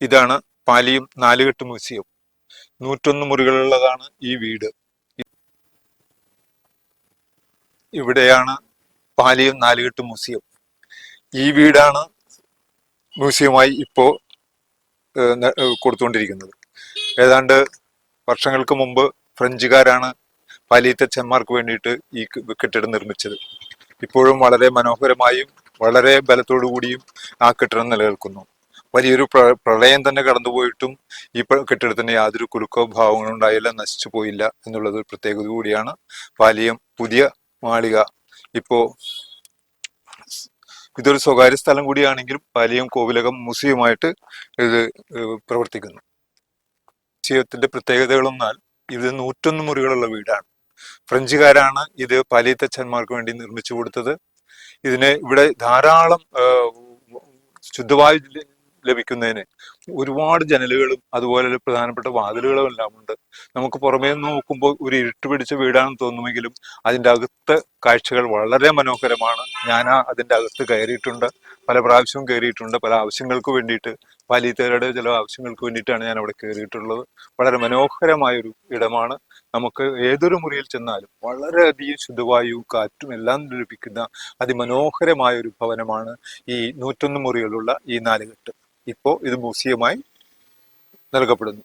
ഇതാണ് പാലിയും നാലുകെട്ട് മ്യൂസിയം. നൂറ്റൊന്ന് മുറികളുള്ളതാണ് ഈ വീട്. ഇവിടെയാണ് പാലിയും നാലുകെട്ട് മ്യൂസിയം. ഈ വീടാണ് മ്യൂസിയമായി ഇപ്പോ ഏഹ്, കൊടുത്തുകൊണ്ടിരിക്കുന്നത്. ഏതാണ്ട് വർഷങ്ങൾക്ക് മുമ്പ് ഫ്രഞ്ചുകാരാണ് പാലിയത്തെ ചെമ്മാർക്ക് വേണ്ടിയിട്ട് ഈ കെട്ടിടം നിർമ്മിച്ചത്. ഇപ്പോഴും വളരെ മനോഹരമായും വളരെ ബലത്തോടു കൂടിയും ആ കെട്ടിടം നിലനിൽക്കുന്നു. വലിയൊരു പ്ര- പ്രളയം തന്നെ കടന്നുപോയിട്ടും ഈ കെട്ടിടത്തിന് യാതൊരു കുലുക്കോ ഭാവങ്ങളോ ഉണ്ടായില്ല നശിച്ചു പോയില്ല എന്നുള്ളത് ഒരു പ്രത്യേകത കൂടിയാണ്. പാലിയം പുതിയ മാളിക. ഇപ്പോ ഇതൊരു സ്വകാര്യ സ്ഥലം കൂടിയാണെങ്കിലും പാലിയം കോവിലകം മ്യൂസിയമായിട്ട് ഇത് പ്രവർത്തിക്കുന്നു. മ്യൂസിയത്തിന്റെ പ്രത്യേകതകളെന്നാൽ ഇത് നൂറ്റൊന്ന് മുറികളുള്ള വീടാണ്. ഫ്രഞ്ചുകാരാണ് ഇത് പാലിയത്തച്ഛന്മാർക്ക് വേണ്ടി നിർമ്മിച്ചു കൊടുത്തത്. ഇതിനെ ഇവിടെ ധാരാളം ശുദ്ധവായു ലഭിക്കുന്നതിന്. ഒരുപാട് ജനലുകളും അതുപോലെ പ്രധാനപ്പെട്ട വാതിലുകളും എല്ലാം ഉണ്ട്. നമുക്ക് പുറമേ നിന്ന് നോക്കുമ്പോൾ ഒരു ഇരുട്ട് പിടിച്ച വീടാണെന്ന് തോന്നുമെങ്കിലും അതിന്റെ അകത്ത് കാഴ്ചകൾ വളരെ മനോഹരമാണ്. ഞാൻ അതിന്റെ അകത്ത് കയറിയിട്ടുണ്ട്. പല പ്രാവശ്യവും കയറിയിട്ടുണ്ട്. പല ആവശ്യങ്ങൾക്ക് വേണ്ടിയിട്ട് പാലിത്തേരുടെ ചില ആവശ്യങ്ങൾക്ക് വേണ്ടിയിട്ടാണ് ഞാൻ അവിടെ കയറിയിട്ടുള്ളത്. വളരെ മനോഹരമായൊരു ഇടമാണ്. നമുക്ക് ഏതൊരു മുറിയിൽ ചെന്നാലും വളരെയധികം ശുദ്ധവായു കാറ്റും എല്ലാം ലഭിക്കുന്ന അതിമനോഹരമായ ഒരു ഭവനമാണ് ഈ നൂറ്റൊന്ന് മുറികളുള്ള ഈ നാലുകെട്ട്. ഇപ്പോൾ ഇത് മ്യൂസിയമായി നൽകപ്പെടുന്നു.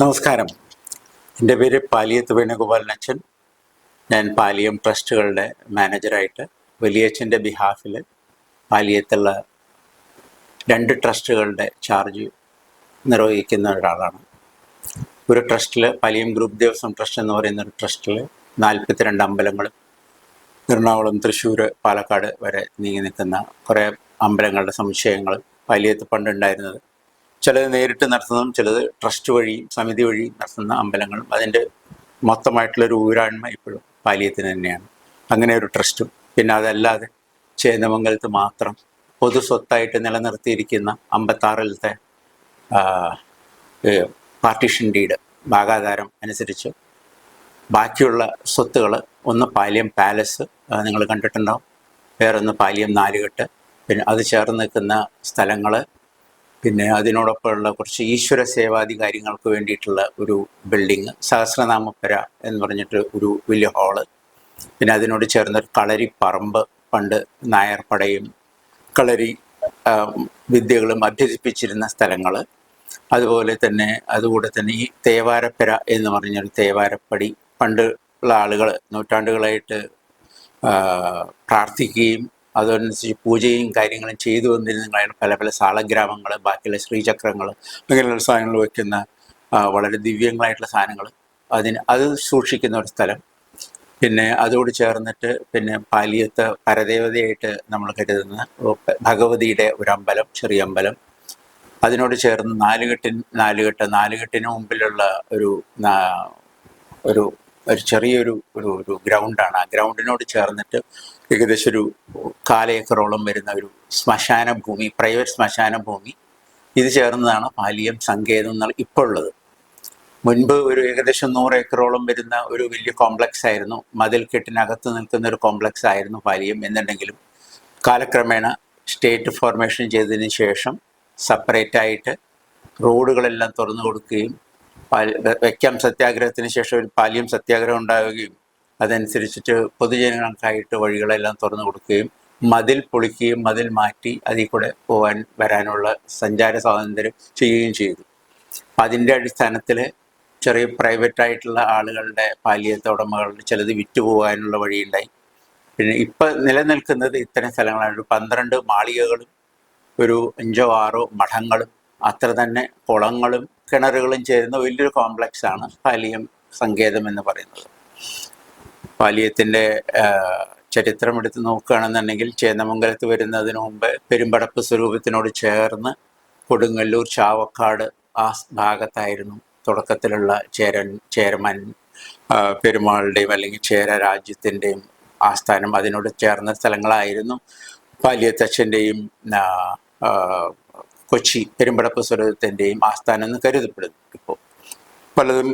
നമസ്കാരം. എന്റെ പേര് പാലിയത്ത് വേണുഗോപാലൻ അച്ഛൻ. ഞാൻ പാലിയം ട്രസ്റ്റുകളുടെ മാനേജറായിട്ട് വലിയച്ഛന്റെ ബിഹാഫിൽ പാലിയത്തുള്ള രണ്ട് ട്രസ്റ്റുകളുടെ ചാർജ് നിർവഹിക്കുന്ന ഒരാളാണ്. ഒരു ട്രസ്റ്റിൽ പാലിയം ഗ്രൂപ്പ് ദേവസ്വം ട്രസ്റ്റ് എന്ന് പറയുന്ന ഒരു ട്രസ്റ്റിൽ നാൽപ്പത്തിരണ്ട് അമ്പലങ്ങൾ എറണാകുളം തൃശ്ശൂർ പാലക്കാട് വരെ നീങ്ങി നിൽക്കുന്ന കുറേ അമ്പലങ്ങളുടെ സംശയങ്ങൾ പാലിയത്ത് പണ്ടുണ്ടായിരുന്നത് ചിലത് നേരിട്ട് നടത്തുന്നതും ചിലത് ട്രസ്റ്റ് വഴി സമിതി വഴി നടത്തുന്ന അമ്പലങ്ങളും അതിന്റെ മൊത്തമായിട്ടുള്ളൊരു ഊരാണ്മ ഇപ്പോഴും പാലിയത്തിന് തന്നെയാണ്. അങ്ങനെ ഒരു ട്രസ്റ്റും. പിന്നെ അതല്ലാതെ ചേന്ദമംഗലത്ത് മാത്രം പൊതു സ്വത്തായിട്ട് നിലനിർത്തിയിരിക്കുന്ന അമ്പത്താറിലത്തെ പാർട്ടീഷൻ ഡീഡ് ഭാഗാധാരം അനുസരിച്ച് ബാക്കിയുള്ള സ്വത്തുകൾ ഒന്ന് പാലിയം പാലസ് നിങ്ങൾ കണ്ടിട്ടുണ്ടാവും. വേറൊന്ന് പാലിയം നാലുകെട്ട്. പിന്നെ അത് ചേർന്ന് നിൽക്കുന്ന സ്ഥലങ്ങൾ പിന്നെ അതിനോടൊപ്പമുള്ള കുറച്ച് ഈശ്വര സേവാദി കാര്യങ്ങൾക്ക് വേണ്ടിയിട്ടുള്ള ഒരു ബിൽഡിങ് സഹസ്രനാമപ്പുര എന്ന് പറഞ്ഞിട്ട് ഒരു വലിയ ഹാൾ. പിന്നെ അതിനോട് ചേർന്നൊരു കളരി പറമ്പ് പണ്ട് നായർപ്പടയും കളരി വിദ്യകളും അഭ്യസിപ്പിച്ചിരുന്ന സ്ഥലങ്ങൾ അതുപോലെ തന്നെ അതുകൂടെ തന്നെ ഈ തേവാരപ്പുര എന്ന് പറഞ്ഞൊരു തേവാരപ്പടി. പണ്ട് ഉള്ള ആളുകൾ നൂറ്റാണ്ടുകളായിട്ട് പ്രാർത്ഥിക്കുകയും അതനുസരിച്ച് പൂജയും കാര്യങ്ങളും ചെയ്തു വന്നിരുന്ന പല പല സാളഗ്രാമങ്ങൾ ബാക്കിയുള്ള ശ്രീചക്രങ്ങൾ അങ്ങനെയുള്ള സാധനങ്ങൾ വയ്ക്കുന്ന വളരെ ദിവ്യങ്ങളായിട്ടുള്ള സാധനങ്ങൾ. അതിന് അത് സൂക്ഷിക്കുന്ന ഒരു സ്ഥലം. പിന്നെ അതോട് ചേർന്നിട്ട് പിന്നെ പാലിയത്ത് പരദേവതയായിട്ട് നമ്മൾ കരുതുന്ന ഭഗവതിയുടെ ഒരു അമ്പലം ചെറിയ അമ്പലം. അതിനോട് ചേർന്ന് നാലുകെട്ടിൻ നാലുകെട്ട് നാലുകെട്ടിന് മുമ്പിലുള്ള ഒരു ഒരു ഒരു ചെറിയൊരു ഒരു ഒരു ഗ്രൗണ്ടാണ്. ആ ഗ്രൗണ്ടിനോട് ചേർന്നിട്ട് ഏകദേശം ഒരു കാലേക്കറോളം വരുന്ന ഒരു ശ്മശാന ഭൂമി പ്രൈവറ്റ് ശ്മശാന ഭൂമി. ഇത് ചേർന്നതാണ് പാലിയം സങ്കേതം എന്നുള്ള ഇപ്പോൾ ഉള്ളത് മുൻപ് ഒരു ഏകദേശം നൂറ് ഏക്കറോളം വരുന്ന ഒരു വലിയ കോംപ്ലക്സ് ആയിരുന്നു. മതിൽക്കെട്ടിനകത്ത് നിൽക്കുന്ന ഒരു കോംപ്ലക്സ് ആയിരുന്നു പാലിയം എന്നുണ്ടെങ്കിലും കാലക്രമേണ സ്റ്റേറ്റ് ഫോർമേഷൻ ചെയ്തതിന് ശേഷം സെപ്പറേറ്റ് ആയിട്ട് റോഡുകളെല്ലാം തുറന്നു കൊടുക്കുകയും വെക്കാം സത്യാഗ്രഹത്തിന് ശേഷം ഒരു പാലിയം സത്യാഗ്രഹം ഉണ്ടാവുകയും അതനുസരിച്ചിട്ട് പൊതുജനങ്ങൾക്കായിട്ട് വഴികളെല്ലാം തുറന്നു കൊടുക്കുകയും മതിൽ പൊളിക്കുകയും മതിൽ മാറ്റി അതിൽ കൂടെ പോകാൻ വരാനുള്ള സഞ്ചാര സ്വാതന്ത്ര്യം ചെയ്യുകയും ചെയ്തു. അതിന്റെ അടിസ്ഥാനത്തിൽ ചെറിയ പ്രൈവറ്റ് ആയിട്ടുള്ള ആളുകളുടെ പാലിയത്തെ ഉടമകളുടെ ചിലത് വിറ്റ് പോകാനുള്ള വഴിയുണ്ടായി. പിന്നെ ഇപ്പം നിലനിൽക്കുന്നത് ഇത്തരം സ്ഥലങ്ങളാണ്. ഒരു പന്ത്രണ്ട് മാളികകളും ഒരു അഞ്ചോ ആറോ മഠങ്ങളും അത്ര തന്നെ കുളങ്ങളും കിണറുകളും ചേരുന്ന വലിയൊരു കോംപ്ലക്സ് ആണ് പാലിയം സങ്കേതം എന്ന് പറയുന്നത്. പാലിയത്തിന്റെ ചരിത്രം എടുത്ത് നോക്കുകയാണെന്നുണ്ടെങ്കിൽ ചേന്നമംഗലത്ത് വരുന്നതിന് മുമ്പ് പെരുമ്പടപ്പ് സ്വരൂപത്തിനോട് ചേർന്ന് കൊടുങ്ങല്ലൂർ ചാവക്കാട് ആ ഭാഗത്തായിരുന്നു തുടക്കത്തിലുള്ള ചേരൻ ചേരമാൻ പെരുമാളുടെയും അല്ലെങ്കിൽ ചേര രാജ്യത്തിന്റെയും ആസ്ഥാനം അതിനോട് ചേർന്ന സ്ഥലങ്ങളായിരുന്നു. പാലിയത്തച്ഛന്റെയും കൊച്ചി പെരുമ്പടപ്പ് സ്വരത്തിന്റെയും ആസ്ഥാനം എന്ന് കരുതപ്പെടുന്നു ഇപ്പോൾ പലതും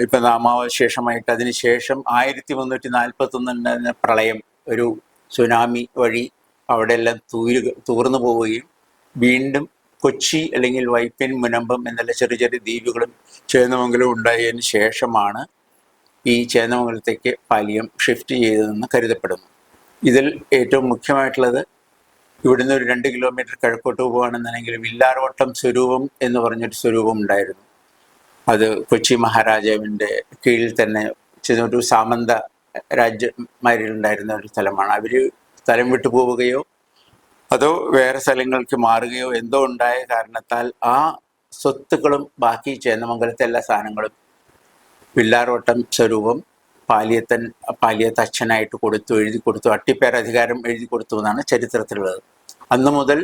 ഇപ്പം നാമാവശേഷമായിട്ട് അതിനുശേഷം ആയിരത്തി മുന്നൂറ്റി നാൽപ്പത്തൊന്നിന്റെ പ്രളയം ഒരു സുനാമി വഴി അവിടെ എല്ലാം തൂരു തൂർന്നു പോവുകയും വീണ്ടും കൊച്ചി അല്ലെങ്കിൽ വൈപ്പിൻ മുനമ്പം എന്നുള്ള ചെറിയ ചെറിയ ദ്വീപുകളും ചേന്നമംഗലവും ഉണ്ടായതിനു ശേഷമാണ് ഈ ചേന്നമംഗലത്തേക്ക് പാലിയം ഷിഫ്റ്റ് ചെയ്തതെന്ന് കരുതപ്പെടുന്നു. ഇതിൽ ഏറ്റവും മുഖ്യമായിട്ടുള്ളത് ഇവിടുന്ന് ഒരു രണ്ട് കിലോമീറ്റർ കിഴക്കോട്ട് പോകുകയാണെന്നുണ്ടെങ്കിൽ വില്ലാർവട്ടം സ്വരൂപം എന്ന് പറഞ്ഞൊരു സ്വരൂപം ഉണ്ടായിരുന്നു. അത് കൊച്ചി മഹാരാജാവിന്റെ കീഴിൽ തന്നെ ചെന്നൊരു സാമന്ത രാജ്യമാരിലുണ്ടായിരുന്ന ഒരു സ്ഥലമാണ്. അവർ സ്ഥലം വിട്ടു പോവുകയോ അതോ വേറെ സ്ഥലങ്ങൾക്ക് മാറുകയോ എന്തോ ഉണ്ടായ കാരണത്താൽ ആ സ്വത്തുക്കളും ബാക്കി ചേന്നമംഗലത്തെ എല്ലാ സാധനങ്ങളും വില്ലാർവട്ടം സ്വരൂപം പാലിയത്തൻ പാലിയത്ത് അച്ഛനായിട്ട് കൊടുത്തു എഴുതി കൊടുത്തു അട്ടിപ്പേർ അധികാരം എഴുതി കൊടുത്തു എന്നാണ് ചരിത്രത്തിലുള്ളത്. അന്ന് മുതൽ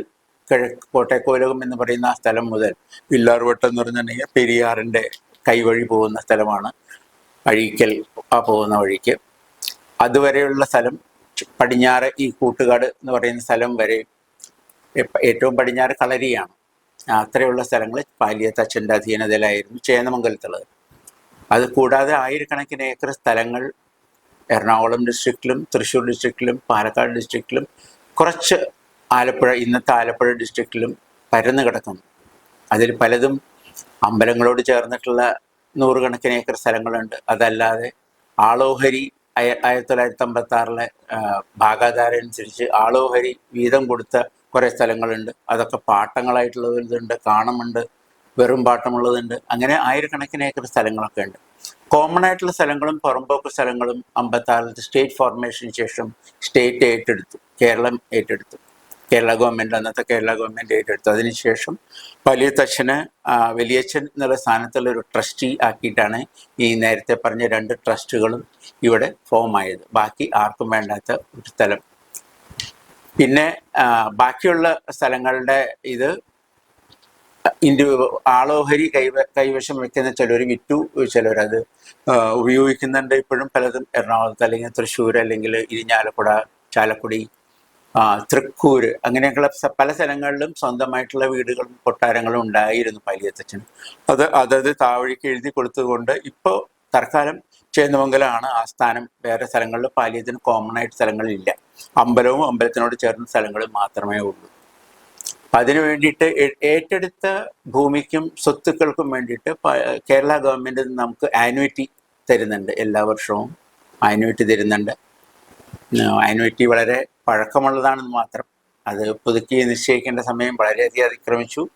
കിഴക്ക് കോട്ടയക്കോലകം എന്ന് പറയുന്ന ആ സ്ഥലം മുതൽ വില്ലാർവട്ടം എന്ന് പറഞ്ഞിട്ടുണ്ടെങ്കിൽ പെരിയാറിന്റെ കൈവഴി പോകുന്ന സ്ഥലമാണ്. അഴീക്കൽ ആ പോകുന്ന വഴിക്ക്. അതുവരെയുള്ള സ്ഥലം പടിഞ്ഞാറ് ഈ കൂട്ടുകാട് എന്ന് പറയുന്ന സ്ഥലം വരെ ഏറ്റവും പടിഞ്ഞാറ് കളരിയാണ്. അത്രയുള്ള സ്ഥലങ്ങൾ പാലിയത്തച്ഛന്റെ അധീനതയിലായിരുന്നു ചേന്നമംഗലത്തുള്ളത്. അത് കൂടാതെ ആയിരക്കണക്കിന് ഏക്കർ സ്ഥലങ്ങൾ എറണാകുളം ഡിസ്ട്രിക്റ്റിലും തൃശ്ശൂർ ഡിസ്ട്രിക്റ്റിലും പാലക്കാട് ഡിസ്ട്രിക്റ്റിലും കുറച്ച് ആലപ്പുഴ ഇന്നത്തെ ആലപ്പുഴ ഡിസ്ട്രിക്റ്റിലും പരന്നു കിടക്കുന്നു. അതിൽ പലതും അമ്പലങ്ങളോട് ചേർന്നിട്ടുള്ള നൂറുകണക്കിന് ഏക്കർ സ്ഥലങ്ങളുണ്ട്. അതല്ലാതെ ആളോഹരി ആയ ആയിരത്തി തൊള്ളായിരത്തി അമ്പത്തി ആറിലെ ഭാഗാധാര അനുസരിച്ച് ആളോഹരി വീതം കൊടുത്ത കുറേ സ്ഥലങ്ങളുണ്ട്. അതൊക്കെ പാട്ടങ്ങളായിട്ടുള്ളതുണ്ട് കാണമുണ്ട് വെറും പാട്ടമുള്ളതുണ്ട്. അങ്ങനെ ആയിരക്കണക്കിന് ഏക്കർ സ്ഥലങ്ങളൊക്കെ ഉണ്ട്. കോമൺ ആയിട്ടുള്ള സ്ഥലങ്ങളും പുറമ്പോക്ക് സ്ഥലങ്ങളും അമ്പത്താറിലത്തെ സ്റ്റേറ്റ് ഫോർമേഷന് ശേഷം സ്റ്റേറ്റ് ഏറ്റെടുത്തു. കേരളം ഏറ്റെടുത്തു. കേരള ഗവൺമെന്റ് അന്നത്തെ കേരള ഗവൺമെന്റ് ഏറ്റെടുത്തു. അതിനുശേഷം വലിയത്തച്ഛന് തച്ഛന് വലിയച്ഛൻ എന്നുള്ള സ്ഥാനത്തുള്ള ഒരു ട്രസ്റ്റി ആക്കിയിട്ടാണ് ഈ നേരത്തെ പറഞ്ഞ രണ്ട് ട്രസ്റ്റുകളും ഇവിടെ ഫോം ആയത്. ബാക്കി ആർക്കും വേണ്ടാത്ത ഒരു സ്ഥലം. പിന്നെ ബാക്കിയുള്ള സ്ഥലങ്ങളുടെ ഇത് ഇൻഡി ആളോഹരി കൈവ കൈവശം വെക്കുന്ന ചിലർ വിറ്റു ചിലരത് ഉപയോഗിക്കുന്നുണ്ട് ഇപ്പോഴും. പലതും എറണാകുളത്ത് അല്ലെങ്കിൽ തൃശ്ശൂർ അല്ലെങ്കിൽ ഇരിഞ്ഞാലക്കുട ചാലക്കുടി തൃക്കൂർ അങ്ങനെയൊക്കെയുള്ള പല സ്ഥലങ്ങളിലും സ്വന്തമായിട്ടുള്ള വീടുകളും കൊട്ടാരങ്ങളും ഉണ്ടായിരുന്നു പാലിയത്തച്ഛന് അത് അതത് താവഴിക്ക് എഴുതി കൊടുത്തുകൊണ്ട് ഇപ്പോൾ തൽക്കാലം ആ സ്ഥാനം. വേറെ സ്ഥലങ്ങളിൽ പാലിയത്തിന് കോമൺ ആയിട്ട് സ്ഥലങ്ങളില്ല. അമ്പലവും അമ്പലത്തിനോട് ചേർന്ന സ്ഥലങ്ങളും മാത്രമേ ഉള്ളൂ. അതിനു വേണ്ടിയിട്ട് ഏറ്റെടുത്ത ഭൂമിക്കും സ്വത്തുക്കൾക്കും വേണ്ടിയിട്ട് കേരള ഗവൺമെന്റ് നമുക്ക് ആനുവിറ്റി തരുന്നുണ്ട് എല്ലാ വർഷവും. ആനുവിറ്റി തരുന്നുണ്ട്. ആനുവിറ്റി വളരെ പഴക്കമുള്ളതാണെന്ന് മാത്രം. അത് പുതുക്കി നിശ്ചയിക്കേണ്ട സമയം വളരെയധികം അതിക്രമിച്ചു.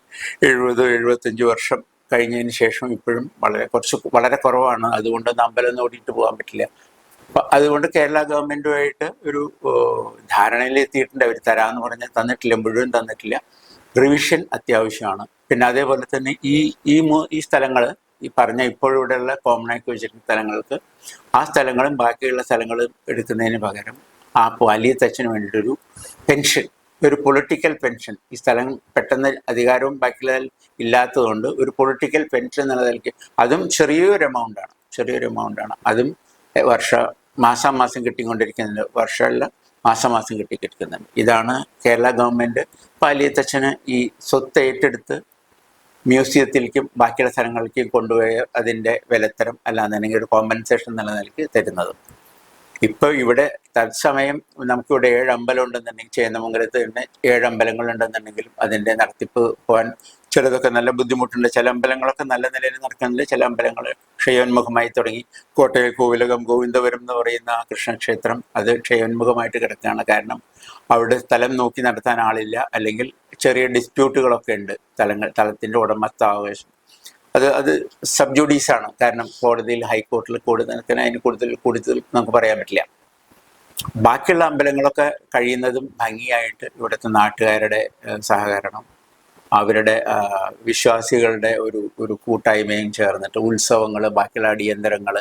എഴുപത് എഴുപത്തഞ്ച് വർഷം കഴിഞ്ഞതിന് ശേഷം ഇപ്പോഴും വളരെ കുറച്ച് വളരെ കുറവാണ്. അതുകൊണ്ട് അമ്പലം ഓടിയിട്ട് പോകാൻ പറ്റില്ല. അതുകൊണ്ട് കേരള ഗവൺമെന്റുമായിട്ട് ഒരു ധാരണയിലെത്തിയിട്ടുണ്ട്. അവർ തരാമെന്ന് പറഞ്ഞാൽ തന്നിട്ടില്ല മുഴുവൻ തന്നിട്ടില്ല. റിവിഷൻ അത്യാവശ്യമാണ്. പിന്നെ അതേപോലെ തന്നെ ഈ ഈ ഈ സ്ഥലങ്ങൾ ഈ പറഞ്ഞ ഇപ്പോഴിവിടെയുള്ള കോമൺ ആക്കി വെച്ചിരിക്കുന്ന സ്ഥലങ്ങൾക്ക് ആ സ്ഥലങ്ങളും ബാക്കിയുള്ള സ്ഥലങ്ങളും എടുക്കുന്നതിന് പകരം ആ വലിയ തച്ചിന് വേണ്ടിയിട്ടൊരു പെൻഷൻ ഒരു പൊളിറ്റിക്കൽ പെൻഷൻ. ഈ സ്ഥലം പെട്ടെന്ന് അധികാരവും ബാക്കിയുള്ള ഇല്ലാത്തതുകൊണ്ട് ഒരു പൊളിറ്റിക്കൽ പെൻഷൻ എന്നുള്ള നിലയ്ക്ക് അതും ചെറിയൊരു എമൗണ്ടാണ്. ചെറിയൊരു എമൗണ്ടാണ്. അതും വർഷ മാസം മാസം കിട്ടിക്കൊണ്ടിരിക്കുന്നുണ്ട്. വർഷമല്ല മാസം മാസം കിട്ടിക്കൊണ്ടിരിക്കുന്നുണ്ട്. ഇതാണ് കേരള ഗവൺമെന്റ് പാലിയത്തച്ഛന് ഈ സ്വത്ത് ഏറ്റെടുത്ത് മ്യൂസിയത്തിലേക്കും ബാക്കിയുള്ള സ്ഥലങ്ങളിലേക്കും കൊണ്ടുപോയ അതിന്റെ വിലത്തരം അല്ലാന്നുണ്ടെങ്കിൽ ഒരു കോമ്പൻസേഷൻ എന്നുള്ള നിലയ്ക്ക് തരുന്നത്. ഇപ്പോൾ ഇവിടെ തത്സമയം നമുക്കിവിടെ ഏഴ് അമ്പലം ഉണ്ടെന്നുണ്ടെങ്കിൽ ചേന്നമംഗലത്ത് തന്നെ ഏഴ് അമ്പലങ്ങളുണ്ടെന്നുണ്ടെങ്കിലും അതിന്റെ നടത്തിപ്പ് പോകാൻ ചിലതൊക്കെ നല്ല ബുദ്ധിമുട്ടുണ്ട്. ചില അമ്പലങ്ങളൊക്കെ നല്ല നിലയിൽ നടക്കുന്നുണ്ട് ചില അമ്പലങ്ങൾ ക്ഷയോന്മുഖമായി തുടങ്ങി. കോട്ടയം കോവിലകം ഗോവിന്ദപുരം എന്ന് പറയുന്ന കൃഷ്ണക്ഷേത്രം അത് ക്ഷയോന്മുഖമായിട്ട് കിടക്കുകയാണ്. കാരണം അവിടെ സ്ഥലം നോക്കി നടത്താൻ ആളില്ല. അല്ലെങ്കിൽ ചെറിയ ഡിസ്പ്യൂട്ടുകളൊക്കെ ഉണ്ട് സ്ഥലങ്ങൾ സ്ഥലത്തിന്റെ ഉടമസ്ഥാവകാശം. അത് അത് സബ് ജുഡീസ് ആണ്. കാരണം കോടതിയിൽ ഹൈക്കോർട്ടിൽ കൂടുതൽ അതിന് കൂടുതൽ കൂടുതൽ നമുക്ക് പറയാൻ പറ്റില്ല. ബാക്കിയുള്ള അമ്പലങ്ങളൊക്കെ കഴിയുന്നതും ഭംഗിയായിട്ട് ഇവിടുത്തെ നാട്ടുകാരുടെ സഹകരണം അവരുടെ വിശ്വാസികളുടെ ഒരു ഒരു കൂട്ടായ്മയും ചേർന്നിട്ട് ഉത്സവങ്ങൾ ബാക്കിയുള്ള അടിയന്തരങ്ങൾ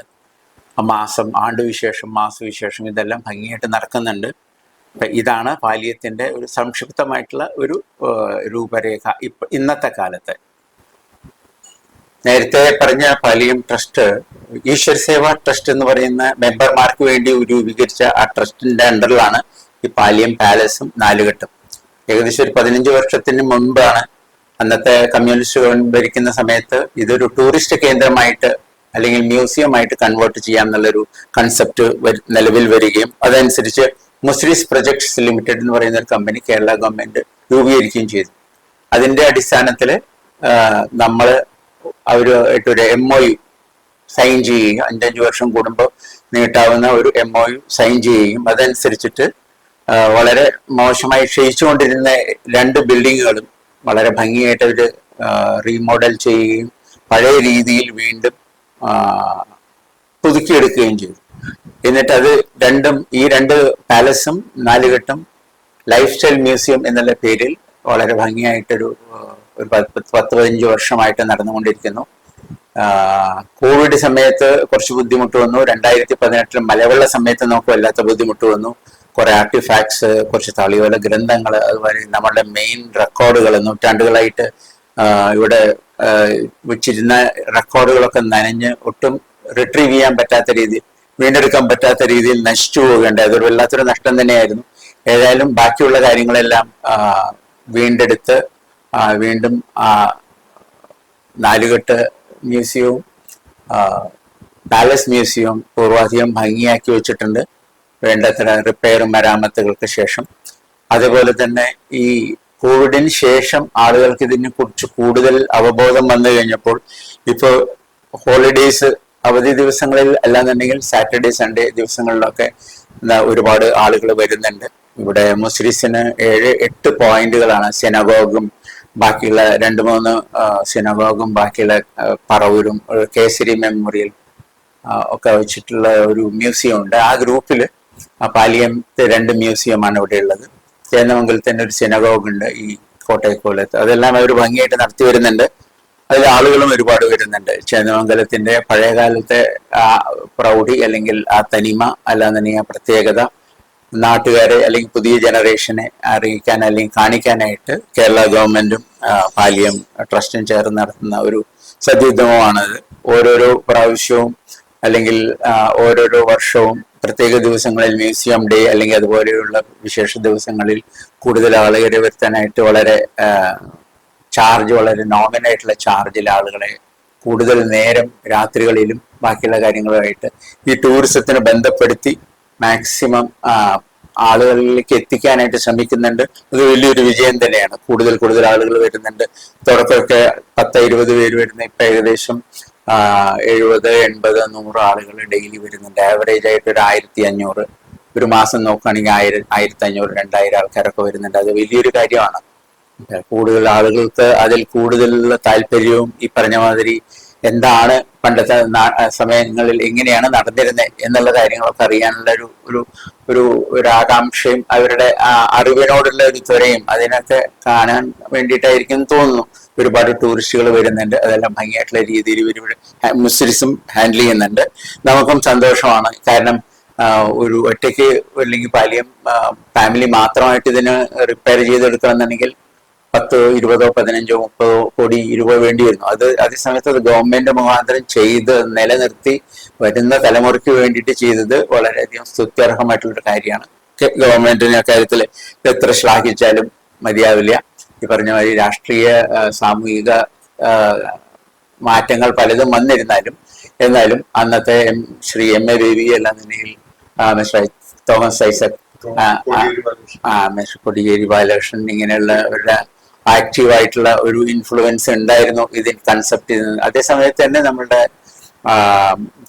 മാസം ആണ്ടുവിശേഷം മാസവിശേഷം ഇതെല്ലാം ഭംഗിയായിട്ട് നടക്കുന്നുണ്ട്. ഇതാണ് പാലിയത്തിന്റെ ഒരു സംക്ഷിപ്തമായിട്ടുള്ള ഒരു രൂപരേഖ ഇപ്പ ഇന്നത്തെ കാലത്ത്. നേരത്തെ പറഞ്ഞ പാലിയം ട്രസ്റ്റ് ഈശ്വര സേവാ ട്രസ്റ്റ് എന്ന് പറയുന്ന മെമ്പർമാർക്ക് വേണ്ടി രൂപീകരിച്ച ആ ട്രസ്റ്റിന്റെ അണ്ടറിലാണ് ഈ പാലിയം പാലസും നാലുകെട്ടും. ഏകദേശം ഒരു പതിനഞ്ച് വർഷത്തിന് മുൻപാണ് അന്നത്തെ കമ്മ്യൂണിസ്റ്റ് ഭരിക്കുന്ന സമയത്ത് ഇതൊരു ടൂറിസ്റ്റ് കേന്ദ്രമായിട്ട് അല്ലെങ്കിൽ മ്യൂസിയം ആയിട്ട് കൺവേർട്ട് ചെയ്യാം എന്നുള്ളൊരു കൺസെപ്റ്റ് നിലവിൽ വരികയും അതനുസരിച്ച് മുസ്ലിസ് പ്രൊജക്ട്സ് ലിമിറ്റഡ് എന്ന് പറയുന്ന ഒരു കമ്പനി കേരള ഗവൺമെന്റ് രൂപീകരിക്കുകയും ചെയ്തു. അതിന്റെ അടിസ്ഥാനത്തിൽ നമ്മൾ അവരുമായിട്ട് ഒരു എം ഒ യു സൈൻ ചെയ്യുകയും അഞ്ചഞ്ച് വർഷം കൂടുമ്പോൾ നീട്ടാവുന്ന ഒരു എം ഒ യു സൈൻ ചെയ്യുകയും അതനുസരിച്ചിട്ട് വളരെ മോശമായി ക്ഷയിച്ചുകൊണ്ടിരുന്ന രണ്ട് ബിൽഡിങ്ങുകളും വളരെ ഭംഗിയായിട്ട് അവർ റീമോഡൽ ചെയ്യുകയും പഴയ രീതിയിൽ വീണ്ടും പുതുക്കിയെടുക്കുകയും ചെയ്തു. എന്നിട്ട് അത് രണ്ടും ഈ രണ്ട് പാലസും നാലുകെട്ടും ലൈഫ് സ്റ്റൈൽ മ്യൂസിയം എന്നുള്ള പേരിൽ വളരെ ഭംഗിയായിട്ടൊരു ഒരു പത്ത് പത്ത് പതിനഞ്ച് വർഷമായിട്ട് നടന്നുകൊണ്ടിരിക്കുന്നു. കോവിഡ് സമയത്ത് കുറച്ച് ബുദ്ധിമുട്ട് വന്നു. രണ്ടായിരത്തി പതിനെട്ടിൽ മലവെള്ള സമയത്ത് നമുക്ക് വല്ലാത്ത ബുദ്ധിമുട്ട് വന്നു. കുറെ ആർട്ടിഫാക്ട്സ് കുറച്ച് തളിയോല ഗ്രന്ഥങ്ങൾ അതുപോലെ നമ്മളുടെ മെയിൻ റെക്കോർഡുകൾ നൂറ്റാണ്ടുകളായിട്ട് ഇവിടെ വെച്ചിരുന്ന റെക്കോർഡുകളൊക്കെ നനഞ്ഞ് ഒട്ടും റിട്രീവ് ചെയ്യാൻ പറ്റാത്ത രീതിയിൽ വീണ്ടെടുക്കാൻ പറ്റാത്ത രീതിയിൽ നശിച്ചു പോകേണ്ട അതൊരു വല്ലാത്തൊരു നഷ്ടം തന്നെയായിരുന്നു. ഏതായാലും ബാക്കിയുള്ള കാര്യങ്ങളെല്ലാം വീണ്ടെടുത്ത് വീണ്ടും നാലുകെട്ട് മ്യൂസിയവും പാലസ് മ്യൂസിയവും പൂർവാധികം ഭംഗിയാക്കി വെച്ചിട്ടുണ്ട്. വേണ്ടത്ര റിപ്പയറും മരാമത്തുകൾക്ക് ശേഷം. അതുപോലെ തന്നെ ഈ കോവിഡിന് ശേഷം ആളുകൾക്ക് ഇതിനെ കുറിച്ച് കൂടുതൽ അവബോധം വന്നു കഴിഞ്ഞപ്പോൾ ഇപ്പോൾ ഹോളിഡേയ്സ് അവധി ദിവസങ്ങളിൽ അല്ലാന്നുണ്ടെങ്കിൽ സാറ്റർഡേ സൺഡേ ദിവസങ്ങളിലൊക്കെ ഒരുപാട് ആളുകൾ വരുന്നുണ്ട്. ഇവിടെ മുസ്ലിസിന് ഏഴ് എട്ട് പോയിന്റുകളാണ് സിനഗോഗും ബാക്കിയുള്ള രണ്ട് മൂന്ന് സിനഗോഗും ബാക്കിയുള്ള പറവൂരും കേസരി മെമ്മോറിയൽ ഒക്കെ വെച്ചിട്ടുള്ള ഒരു മ്യൂസിയം ഉണ്ട്. ആ ഗ്രൂപ്പിൽ പാലിയത്തെ രണ്ട് മ്യൂസിയമാണ് ഇവിടെ ഉള്ളത്. ചേന്നമംഗലത്തിന്റെ ഒരു സിനഗോഗ് ഉണ്ട് ഈ കോട്ടയക്കോലത്ത് അതെല്ലാം അവർ ഭംഗിയായിട്ട് നടത്തി വരുന്നുണ്ട്. അതിൽ ആളുകളും ഒരുപാട് വരുന്നുണ്ട്. ചേന്നമംഗലത്തിന്റെ പഴയകാലത്തെ ആ പ്രൗഢി അല്ലെങ്കിൽ ആ തനിമ അല്ലാന്നുണ്ടെങ്കിൽ ആ പ്രത്യേകത നാട്ടുകാരെ അല്ലെങ്കിൽ പുതിയ ജനറേഷനെ അറിയിക്കാൻ അല്ലെങ്കിൽ കാണിക്കാനായിട്ട് കേരള ഗവൺമെന്റും പാലിയം ട്രസ്റ്റും ചേർന്ന് നടത്തുന്ന ഒരു സദ്യുദ്ധമാണത് ഓരോരോ പ്രാവശ്യവും അല്ലെങ്കിൽ ആ, ഓരോരോ വർഷവും പ്രത്യേക ദിവസങ്ങളിൽ മ്യൂസിയം ഡേ അല്ലെങ്കിൽ അതുപോലെയുള്ള വിശേഷ ദിവസങ്ങളിൽ കൂടുതൽ ആളുകളെ വരുത്താനായിട്ട് വളരെ ചാർജ് വളരെ നോമിനായിട്ടുള്ള ചാർജിൽ ആളുകളെ കൂടുതൽ നേരം രാത്രികളിലും ബാക്കിയുള്ള കാര്യങ്ങളുമായിട്ട് ഈ ടൂറിസത്തിന് ബന്ധപ്പെടുത്തി മാക്സിമം ആളുകളിലേക്ക് എത്തിക്കാനായിട്ട് ശ്രമിക്കുന്നുണ്ട്. അത് വലിയൊരു വിജയം തന്നെയാണ്. കൂടുതൽ കൂടുതൽ ആളുകൾ വരുന്നുണ്ട്. തുടക്കമൊക്കെ പത്ത് ഇരുപത് പേര് വരുന്ന ഇപ്പം ഏകദേശം എഴുപത് എൺപത് നൂറ് ആളുകൾ ഡെയിലി വരുന്നുണ്ട്. ആവറേജ് ആയിട്ട് ഒരു ആയിരത്തി അഞ്ഞൂറ്. ഒരു മാസം നോക്കുകയാണെങ്കിൽ ആയിരം ആയിരത്തി അഞ്ഞൂറ് രണ്ടായിരം ആൾക്കാരൊക്കെ വരുന്നുണ്ട്. അത് വലിയൊരു കാര്യമാണ്. കൂടുതൽ ആളുകൾക്ക് അതിൽ കൂടുതൽ താല്പര്യവും ഈ പറഞ്ഞ മാതിരി എന്താണ് പണ്ടത്തെ സമയങ്ങളിൽ എങ്ങനെയാണ് നടന്നിരുന്നത് എന്നുള്ള കാര്യങ്ങളൊക്കെ അറിയാനുള്ള ഒരു ഒരു ഒരു ഒരു ആകാംക്ഷയും അവരുടെ അറിവിനോടുള്ള ഒരു ത്വരയും അതിനൊക്കെ കാണാൻ വേണ്ടിയിട്ടായിരിക്കും തോന്നുന്നു. ഒരുപാട് ടൂറിസ്റ്റുകൾ വരുന്നുണ്ട്. അതെല്ലാം ഭംഗിയായിട്ടുള്ള രീതിയിൽ ഇവർ മുസ്ലിസും ഹാൻഡിൽ ചെയ്യുന്നുണ്ട്. നമുക്കും സന്തോഷമാണ്. കാരണം ഒരു ഒറ്റയ്ക്ക് അല്ലെങ്കിൽ പാലിയം ഫാമിലി മാത്രമായിട്ട് ഇതിന് റിപ്പയർ ചെയ്തെടുക്കണമെന്നുണ്ടെങ്കിൽ പത്തോ ഇരുപതോ പതിനഞ്ചോ മുപ്പതോ കോടി രൂപ വേണ്ടി വരുന്നു അത് അതേസമയത്ത് അത് ഗവൺമെന്റ് മുഖാന്തരം ചെയ്ത് നിലനിർത്തി വരുന്ന തലമുറയ്ക്ക് വേണ്ടിയിട്ട് ചെയ്തത് വളരെയധികം സ്തുത്യർഹമായിട്ടുള്ള കാര്യമാണ്. ഗവൺമെന്റിനെ കാര്യത്തിൽ എത്ര ശ്ലാഘിച്ചാലും മതിയാവില്ല. ഈ പറഞ്ഞ മാതിരി രാഷ്ട്രീയ സാമൂഹിക മാറ്റങ്ങൾ പലതും വന്നിരുന്നാലും എന്നാലും അന്നത്തെ ശ്രീ എം എ ബേബി എല്ലാം നിലയിൽ തോമസ് ഐസക് കൊടിയേരി ബാലകൃഷ്ണൻ ഇങ്ങനെയുള്ളവരുടെ ആക്റ്റീവ് ആയിട്ടുള്ള ഒരു ഇൻഫ്ലുവൻസ് ഉണ്ടായിരുന്നു ഇതിൽ കൺസെപ്റ്റ് അതേസമയത്ത് തന്നെ നമ്മളുടെ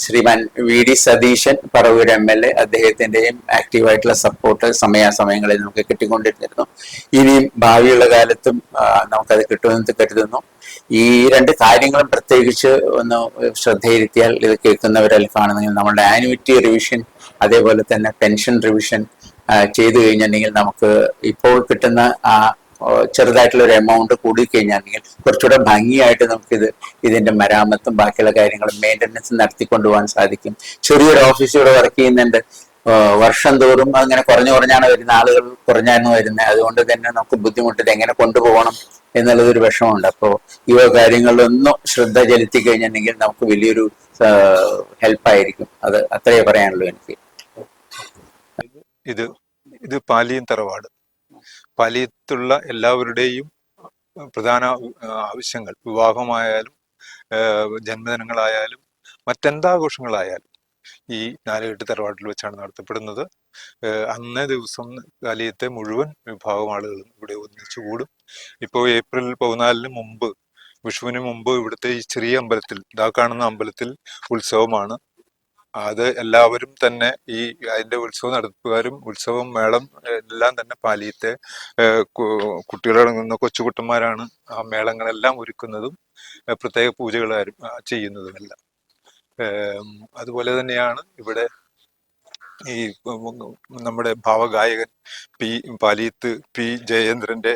Sriman V D Satheesan Paravur M L A അദ്ദേഹത്തിന്റെയും ആക്റ്റീവായിട്ടുള്ള സപ്പോർട്ട് സമയാസമയങ്ങളിൽ നമുക്ക് കിട്ടിക്കൊണ്ടിരുന്നിരുന്നു. ഇനിയും ഭാവിയുള്ള കാലത്തും നമുക്കത് കിട്ടുമെന്ന് കരുതുന്നു. ഈ രണ്ട് കാര്യങ്ങളും പ്രത്യേകിച്ച് ഒന്ന് ശ്രദ്ധയിരുത്തിയാൽ ഇത് കേൾക്കുന്നവരെല്ലാം കാണുന്നെങ്കിൽ നമ്മുടെ ആനുവിറ്റി റിവിഷൻ അതേപോലെ തന്നെ പെൻഷൻ റിവിഷൻ ചെയ്തു കഴിഞ്ഞിട്ടുണ്ടെങ്കിൽ നമുക്ക് ഇപ്പോൾ കിട്ടുന്ന ആ ചെറുതായിട്ടുള്ള ഒരു എമൗണ്ട് കൂടി കഴിഞ്ഞാണെങ്കിൽ കുറച്ചുകൂടെ ഭംഗിയായിട്ട് നമുക്ക് ഇത് ഇതിന്റെ മരാമത്തും ബാക്കിയുള്ള കാര്യങ്ങളും മെയിന്റനൻസും നടത്തിക്കൊണ്ടുപോകാൻ സാധിക്കും. ചെറിയൊരു ഓഫീസ് ഇവിടെ വർക്ക് ചെയ്യുന്നുണ്ട്. വർഷം തോറും അങ്ങനെ കുറഞ്ഞു കുറഞ്ഞാണ് വരുന്ന ആളുകൾ കുറഞ്ഞാണ് വരുന്നത്. അതുകൊണ്ട് തന്നെ നമുക്ക് ബുദ്ധിമുട്ടില്ല എങ്ങനെ കൊണ്ടുപോകണം എന്നുള്ളത് ഒരു വിഷമമുണ്ട്. അപ്പോൾ ഈ കാര്യങ്ങളിലൊന്നും ശ്രദ്ധ ചെലുത്തി കഴിഞ്ഞിട്ടുണ്ടെങ്കിൽ നമുക്ക് വലിയൊരു ഹെൽപ്പായിരിക്കും അത് അത്രയേ പറയാനുള്ളൂ എനിക്ക്. ഇത് ഇത് പാലിയും തറവാട്. പാലിയത്തുള്ള എല്ലാവരുടെയും പ്രധാന ആവശ്യങ്ങൾ. വിവാഹമായാലും ജന്മദിനങ്ങളായാലും മറ്റെന്താഘോഷങ്ങളായാലും ഈ നാലുകെട്ട് തറവാട്ടിൽ വെച്ചാണ് നടത്തപ്പെടുന്നത്. അന്നേ ദിവസം കാലിയത്തെ മുഴുവൻ വിഭാഗം ആളുകളും ഇവിടെ ഒന്നിച്ചു കൂടും. ഇപ്പോൾ ഏപ്രിൽ പതിനാലിന് മുമ്പ് വിഷുവിന് മുമ്പ് ഇവിടുത്തെ ഈ ചെറിയ അമ്പലത്തിൽ ഇതാ കാണുന്ന അമ്പലത്തിൽ ഉത്സവമാണ്. അത് എല്ലാവരും തന്നെ ഈ അതിന്റെ ഉത്സവം നടത്തുകാരും ഉത്സവം മേളം എല്ലാം തന്നെ പാലിയത്തെ കുട്ടികളടങ്ങുന്ന കൊച്ചുകുട്ടന്മാരാണ് ആ മേളങ്ങളെല്ലാം ഒരുക്കുന്നതും പ്രത്യേക പൂജകളാരും ചെയ്യുന്നതുമെല്ലാം. അതുപോലെ തന്നെയാണ് ഇവിടെ ഈ നമ്മുടെ ഭാവഗായകൻ പി പാലിയത്ത് പി ജയേന്ദ്രന്റെ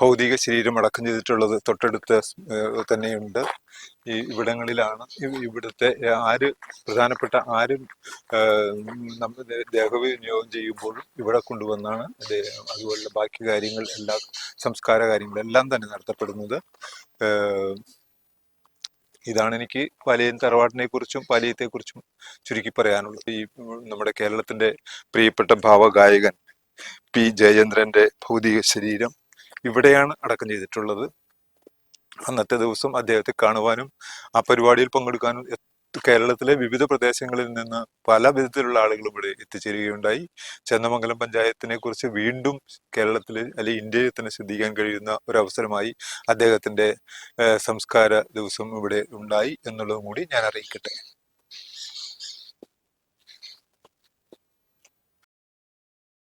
ഭൗതിക ശരീരം അടക്കം ചെയ്തിട്ടുള്ളത് തൊട്ടടുത്ത് തന്നെയുണ്ട്. ഈ ഇവിടങ്ങളിലാണ് ഇവ- ഇവിടുത്തെ ആര് പ്രധാനപ്പെട്ട ആരും നമ്മൾ ദേഹവിനിയോഗം ചെയ്യുമ്പോഴും ഇവിടെ കൊണ്ടുവന്നാണ് അതുപോലുള്ള ബാക്കി കാര്യങ്ങൾ എല്ലാ സംസ്കാര കാര്യങ്ങളെല്ലാം തന്നെ നടത്തപ്പെടുന്നത്. ഇതാണ് എനിക്ക് പാലിയൻ തറവാടിനെ കുറിച്ചും പാലിയത്തെ കുറിച്ചും ചുരുക്കി പറയാനുള്ളത്. ഈ നമ്മുടെ കേരളത്തിന്റെ പ്രിയപ്പെട്ട ഭാവഗായകൻ പി ജയചന്ദ്രന്റെ ഭൗതിക ശരീരം ഇവിടെയാണ് അടക്കം ചെയ്തിട്ടുള്ളത്. അന്നത്തെ ദിവസം അദ്ദേഹത്തെ കാണുവാനും ആ പരിപാടിയിൽ പങ്കെടുക്കാനും കേരളത്തിലെ വിവിധ പ്രദേശങ്ങളിൽ നിന്ന് പല വിധത്തിലുള്ള ആളുകൾ ഇവിടെ എത്തിച്ചേരുകയുണ്ടായി. ചന്ദമംഗലം പഞ്ചായത്തിനെ കുറിച്ച് വീണ്ടും കേരളത്തിൽ അല്ലെങ്കിൽ ഇന്ത്യയിൽ തന്നെ ശ്രദ്ധിക്കാൻ കഴിയുന്ന ഒരു അവസരമായി അദ്ദേഹത്തിന്റെ സംസ്കാര ദിവസം ഇവിടെ ഉണ്ടായി എന്നുള്ളതും കൂടി ഞാൻ അറിയിക്കട്ടെ.